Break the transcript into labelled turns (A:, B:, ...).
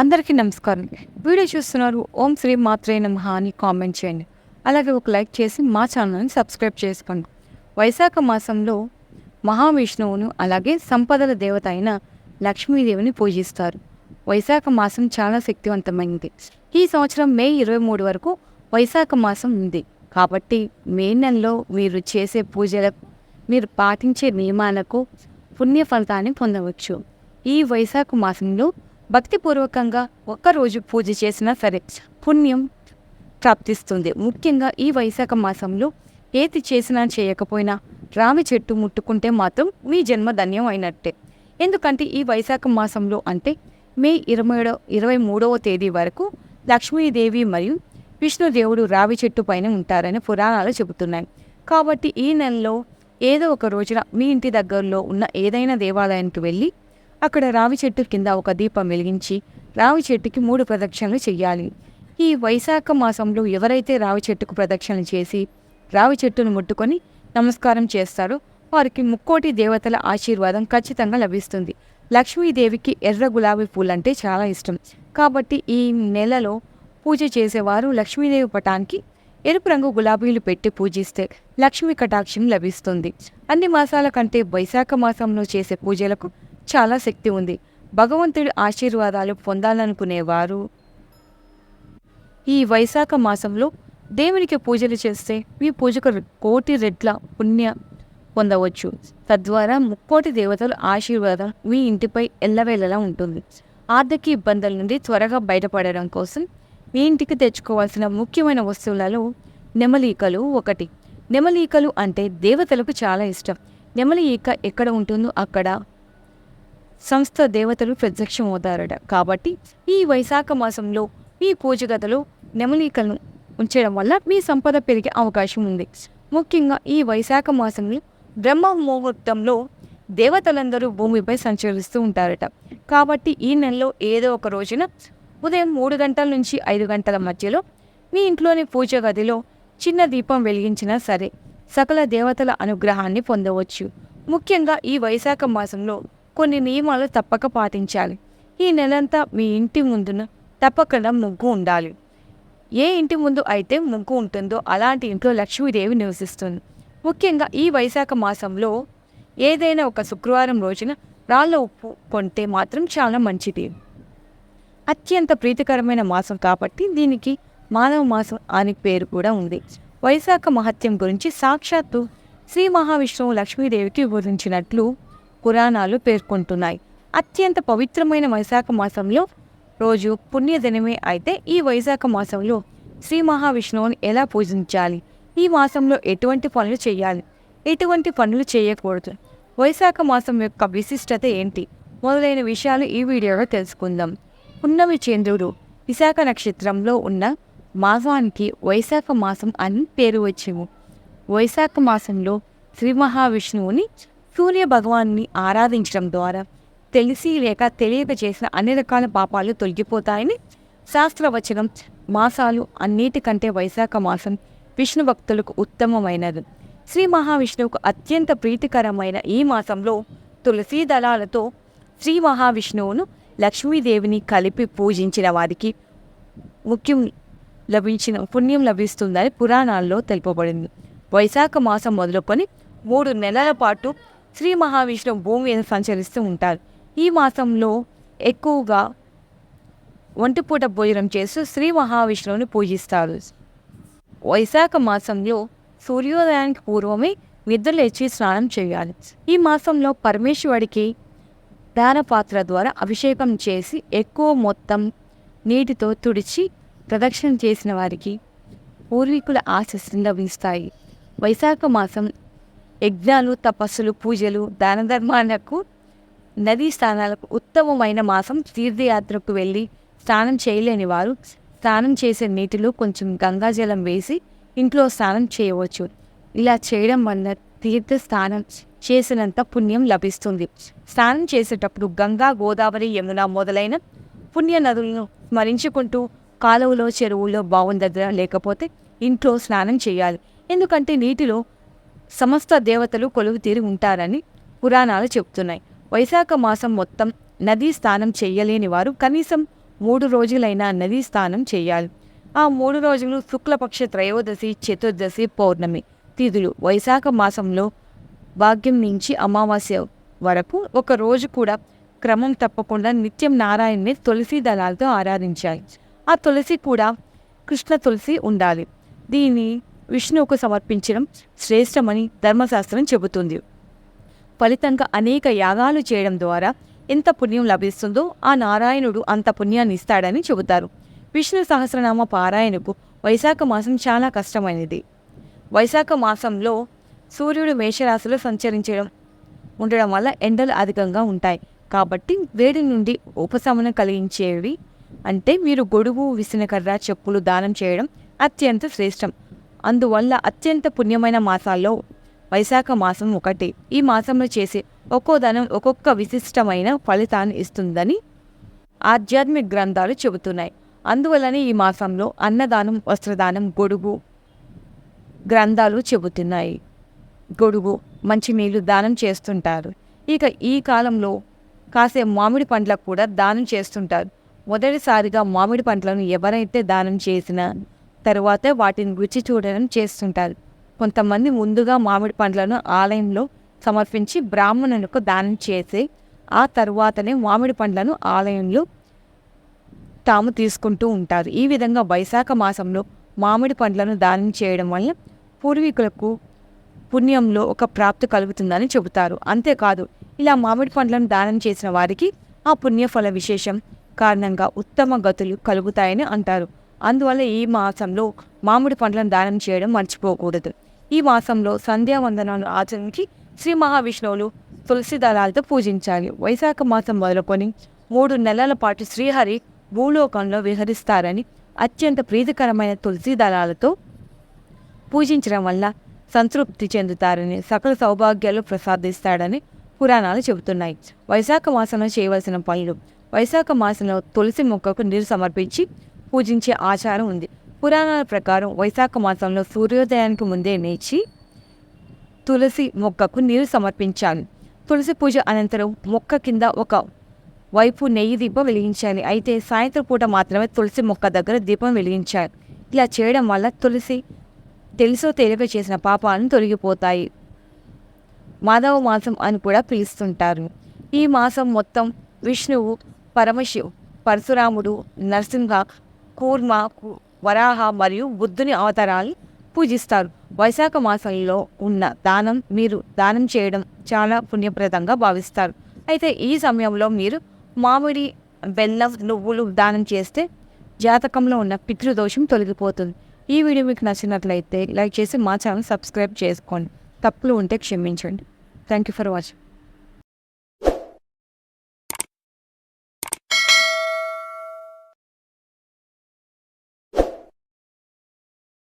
A: అందరికీ నమస్కారం. వీడియో చూస్తున్నారు ఓం శ్రీ మాత్రే నమః అని కామెంట్ చేయండి. అలాగే ఒక లైక్ చేసి మా ఛానల్ని సబ్స్క్రైబ్ చేసుకోండి. వైశాఖ మాసంలో మహావిష్ణువును అలాగే సంపదల దేవత అయిన లక్ష్మీదేవిని పూజిస్తారు. వైశాఖ మాసం చాలా శక్తివంతమైనది ఈ సంవత్సరం మే ఇరవై మూడు వరకు వైశాఖ మాసం ఉంది. కాబట్టి మే నెలలో మీరు చేసే పూజలకు మీరు పాటించే నియమాలకు పుణ్య ఫలితాన్ని పొందవచ్చు. ఈ వైశాఖ మాసంలో భక్తిపూర్వకంగా ఒక్కరోజు పూజ చేసినా సరే పుణ్యం ప్రాప్తిస్తుంది. ముఖ్యంగా ఈ వైశాఖ మాసంలో ఏది చేసినా చేయకపోయినా రావి చెట్టు ముట్టుకుంటే మాత్రం మీ జన్మ ధన్యం అయినట్టే. ఎందుకంటే ఈ వైశాఖ మాసంలో అంటే మే ఇరవై ఇరవై మూడవ తేదీ వరకు లక్ష్మీదేవి మరియు విష్ణుదేవుడు రావి చెట్టు పైన ఉంటారని పురాణాలు చెబుతున్నాయి. కాబట్టి ఈ నెలలో ఏదో ఒక రోజున మీ ఇంటి దగ్గరలో ఉన్న ఏదైనా దేవాలయానికి వెళ్ళి అక్కడ రావి చెట్టు కింద ఒక దీపం వెలిగించి రావి చెట్టుకి మూడు ప్రదక్షిణలు చేయాలి ఈ వైశాఖ మాసంలో ఎవరైతే రావి చెట్టుకు ప్రదక్షిణలు చేసి రావి చెట్టును ముట్టుకొని నమస్కారం చేస్తారో వారికి ముక్కోటి దేవతల ఆశీర్వాదం ఖచ్చితంగా లభిస్తుంది. లక్ష్మీదేవికి ఎర్ర గులాబీ పూలంటే చాలా ఇష్టం. కాబట్టి ఈ నెలలో పూజ చేసేవారు లక్ష్మీదేవి పటానికి ఎరుపు రంగు గులాబీలు పెట్టి పూజిస్తే లక్ష్మీ కటాక్షం లభిస్తుంది. అన్ని మాసాల కంటే వైశాఖ మాసంలో చేసే పూజలకు చాలా శక్తి ఉంది. భగవంతుడి ఆశీర్వాదాలు పొందాలనుకునేవారు. ఈ వైశాఖ మాసంలో దేవునికి పూజలు చేస్తే మీ పూజకు కోటి రెట్ల పుణ్య పొందవచ్చు. తద్వారా ముక్కోటి దేవతల ఆశీర్వాదం మీ ఇంటిపై ఎల్లవేళలా ఉంటుంది. ఆర్థిక ఇబ్బందుల నుండి త్వరగా బయటపడడం కోసం మీ ఇంటికి తెచ్చుకోవాల్సిన ముఖ్యమైన వస్తువులలో నెమలీకలు ఒకటి. నెమలీకలు అంటే దేవతలకు చాలా ఇష్టం. నెమలి ఈక ఎక్కడ ఉంటుందో అక్కడ సంస్థ దేవతలు ప్రత్యక్షమవుతారట కాబట్టి ఈ వైశాఖ మాసంలో మీ పూజ గదిలో నెమలికలను ఉంచడం వల్ల మీ సంపద పెరిగే అవకాశం ఉంది. ముఖ్యంగా ఈ వైశాఖ మాసంలో బ్రహ్మ ముహూర్తంలో దేవతలందరూ భూమిపై సంచరిస్తూ ఉంటారట. కాబట్టి ఈ నెలలో ఏదో ఒక రోజున ఉదయం మూడు గంటల నుంచి ఐదు గంటల మధ్యలో మీ ఇంట్లోని పూజ గదిలో చిన్న దీపం వెలిగించినా సరే సకల దేవతల అనుగ్రహాన్ని పొందవచ్చు. ముఖ్యంగా ఈ వైశాఖ మాసంలో కొన్ని నియమాలు తప్పక పాటించాలి. ఈ నెలంతా మీ ఇంటి ముందున తప్పకుండా ముగ్గు ఉండాలి. ఏ ఇంటి ముందు అయితే ముగ్గు ఉంటుందో అలాంటి ఇంట్లో లక్ష్మీదేవి నివసిస్తుంది. ముఖ్యంగా ఈ వైశాఖ మాసంలో ఏదైనా ఒక శుక్రవారం రోజున రాళ్ళ ఉప్పు కొంటే మాత్రం చాలా మంచిది. అత్యంత ప్రీతికరమైన మాసం కాబట్టి దీనికి మానవ మాసం అని పేరు కూడా ఉంది. వైశాఖ మహత్యం గురించి సాక్షాత్తు శ్రీ మహావిష్ణువు లక్ష్మీదేవికి వివరించినట్లు పురాణాలు పేర్కొంటున్నాయి. అత్యంత పవిత్రమైన వైశాఖ మాసంలో రోజు పుణ్యదినమే అయితే ఈ వైశాఖ మాసంలో శ్రీ మహావిష్ణువుని ఎలా పూజించాలి? ఈ మాసంలో ఎటువంటి పనులు చేయాలి? ఎటువంటి పనులు చేయకూడదు? వైశాఖ మాసం యొక్క విశిష్టత ఏంటి? మొదలైన విషయాలు ఈ వీడియోలో తెలుసుకుందాం. పున్నమి చంద్రుడు విశాఖ నక్షత్రంలో ఉన్న మాసానికి వైశాఖ మాసం అని పేరు వచ్చింది. వైశాఖ మాసంలో శ్రీ మహావిష్ణువుని సూర్య భగవాన్ని ఆరాధించడం ద్వారా తెలిసి లేక తెలియక చేసిన అన్ని రకాల పాపాలు తొలగిపోతాయని శాస్త్రవచనం. మాసాలు అన్నిటికంటే వైశాఖ మాసం విష్ణు భక్తులకు ఉత్తమమైనది. శ్రీ మహావిష్ణువుకు అత్యంత ప్రీతికరమైన ఈ మాసంలో తులసీ దళాలతో శ్రీ మహావిష్ణువును లక్ష్మీదేవిని కలిపి పూజించిన వారికి ముఖ్యం లభించిన పుణ్యం లభిస్తుందని పురాణాల్లో తెలుపబడింది. వైశాఖ మాసం మొదలుకొని మూడు నెలల పాటు శ్రీ మహావిష్ణువు భూమి మీద సంచరిస్తూ ఉంటారు. ఈ మాసంలో ఎక్కువగా ఒంటిపూట భోజనం చేస్తూ శ్రీ మహావిష్ణువుని పూజిస్తారు. వైశాఖ మాసంలో సూర్యోదయానికి పూర్వమే నిద్రలేచి స్నానం చేయాలి. ఈ మాసంలో పరమేశ్వరుడికి పాత్ర ద్వారా అభిషేకం చేసి ఎక్కువ మొత్తం నీటితో తుడిచి ప్రదక్షిణ చేసిన వారికి పూర్వీకుల ఆశస్సులు లభిస్తాయి. వైశాఖ మాసం యజ్ఞాలు తపస్సులు పూజలు దాన ధర్మాలకు నదీ స్నానాలకు ఉత్తమమైన మాసం తీర్థయాత్రకు వెళ్ళి స్నానం చేయలేని వారు స్నానం చేసే నీటిలో కొంచెం గంగాజలం వేసి ఇంట్లో స్నానం చేయవచ్చు. ఇలా చేయడం వల్ల తీర్థ స్నానం చేసినంత పుణ్యం లభిస్తుంది. స్నానం చేసేటప్పుడు గంగా గోదావరి యమున మొదలైన పుణ్య నదులను స్మరించుకుంటూ కాలువలో చెరువులో బావుల దగ్గర లేకపోతే ఇంట్లో స్నానం చేయాలి. ఎందుకంటే నీటిలో సమస్త దేవతలు కొలువు తీరి ఉంటారని పురాణాలు చెబుతున్నాయి. వైశాఖ మాసం మొత్తం నదీ స్నానం చేయలేని వారు కనీసం మూడు రోజులైన నదీ స్నానం చేయాలి. ఆ మూడు రోజులు శుక్లపక్ష త్రయోదశి చతుర్దశి పౌర్ణమి తిథులు. వైశాఖ మాసంలో భాగ్యం నుంచి అమావాస్య వరకు ఒక రోజు కూడా క్రమం తప్పకుండా నిత్యం నారాయణ్ని తులసి దళాలతో ఆరాధించాలి. ఆ తులసి కూడా కృష్ణ తులసి ఉండాలి. దీన్ని విష్ణువుకు సమర్పించడం శ్రేష్టమని ధర్మశాస్త్రం చెబుతుంది. ఫలితంగా అనేక యాగాలు చేయడం ద్వారా ఎంత పుణ్యం లభిస్తుందో ఆ నారాయణుడు అంత పుణ్యాన్ని ఇస్తాడని చెబుతారు. విష్ణు సహస్రనామ పారాయణకు వైశాఖ మాసం చాలా కష్టమైనది. వైశాఖ మాసంలో సూర్యుడు మేషరాశిలో సంచరించడం ఉండడం వల్ల ఎండలు అధికంగా ఉంటాయి. కాబట్టి వేడి నుండి ఉపశమనం కలిగించేవి అంటే మీరు గొడుగు విసనకర్ర చెప్పులు దానం చేయడం అత్యంత శ్రేష్టం. అందువల్ల అత్యంత పుణ్యమైన మాసాల్లో వైశాఖ మాసం ఒకటి. ఈ మాసంలో చేసే ఒక్కో దానం ఒక్కొక్క విశిష్టమైన ఫలితాన్ని ఇస్తుందని ఆధ్యాత్మిక గ్రంథాలు చెబుతున్నాయి. అందువల్లనే ఈ మాసంలో అన్నదానం వస్త్రదానం గొడుగు గ్రంథాలు చెబుతున్నాయి. గొడుగు మంచినీళ్ళు దానం చేస్తుంటారు. ఇక ఈ కాలంలో కాసే మామిడి పండ్లకు కూడా దానం చేస్తుంటారు. మొదటిసారిగా మామిడి పండ్లను ఎవరైతే దానం చేసినా తరువాతే వాటిని రుచి చూడడం చేస్తుంటారు. కొంతమంది ముందుగా మామిడి పండ్లను ఆలయంలో సమర్పించి బ్రాహ్మణులకు దానం చేసి ఆ తరువాతనే మామిడి పండ్లను ఆలయంలో తాము తీసుకుంటూ ఉంటారు. ఈ విధంగా వైశాఖ మాసంలో మామిడి పండ్లను దానం చేయడం వల్ల పూర్వీకులకు పుణ్యంలో ఒక ప్రాప్తి కలుగుతుందని చెబుతారు. అంతేకాదు ఇలా మామిడి పండ్లను దానం చేసిన వారికి ఆ పుణ్యఫల విశేషం కారణంగా ఉత్తమ గతులు కలుగుతాయని అంటారు. అందువల్ల ఈ మాసంలో మామిడి పండ్లను దానం చేయడం మర్చిపోకూడదు. ఈ మాసంలో సంధ్యావందనాలు ఆచరించి శ్రీ మహావిష్ణువులు తులసి దళాలతో పూజించాలి. వైశాఖ మాసం మొదలుకొని మూడు నెలల పాటు శ్రీహరి భూలోకంలో విహరిస్తారని అత్యంత ప్రీతికరమైన తులసి దళాలతో పూజించడం వల్ల సంతృప్తి చెందుతారని సకల సౌభాగ్యాలు ప్రసాదిస్తాడని పురాణాలు చెబుతున్నాయి. వైశాఖ మాసంలో చేయవలసిన పనులు. వైశాఖ మాసంలో తులసి మొక్కకు నీరు సమర్పించి పూజించే ఆచారం ఉంది. పురాణాల ప్రకారం వైశాఖ మాసంలో సూర్యోదయానికి ముందే నేచి తులసి మొక్కకు నీరు సమర్పించాలి. తులసి పూజ అనంతరం మొక్క కింద ఒక వైపు నెయ్యి దీపం వెలిగించాలి. అయితే సాయంత్రం పూట మాత్రమే తులసి మొక్క దగ్గర దీపం వెలిగించాలి. ఇలా చేయడం వల్ల తులసి తెలుసో తెలియక చేసిన పాపాలను తొలగిపోతాయి. మాధవ మాసం అని కూడా పిలుస్తుంటారు. ఈ మాసం మొత్తం విష్ణువు పరమశివ్ పరశురాముడు నరసింహ కూర్మ వరాహ మరియు బుద్ధుని అవతారాలు పూజిస్తారు. వైశాఖ మాసంలో ఉన్న దానం మీరు దానం చేయడం చాలా పుణ్యప్రదంగా భావిస్తారు. అయితే ఈ సమయంలో మీరు మామిడి బెల్లం నువ్వులు దానం చేస్తే జాతకంలో ఉన్న పితృదోషం తొలగిపోతుంది. ఈ వీడియో మీకు నచ్చినట్లయితే లైక్ చేసి మా ఛానల్ సబ్స్క్రైబ్ చేసుకోండి. తప్పులు ఉంటే క్షమించండి. Thank you for watching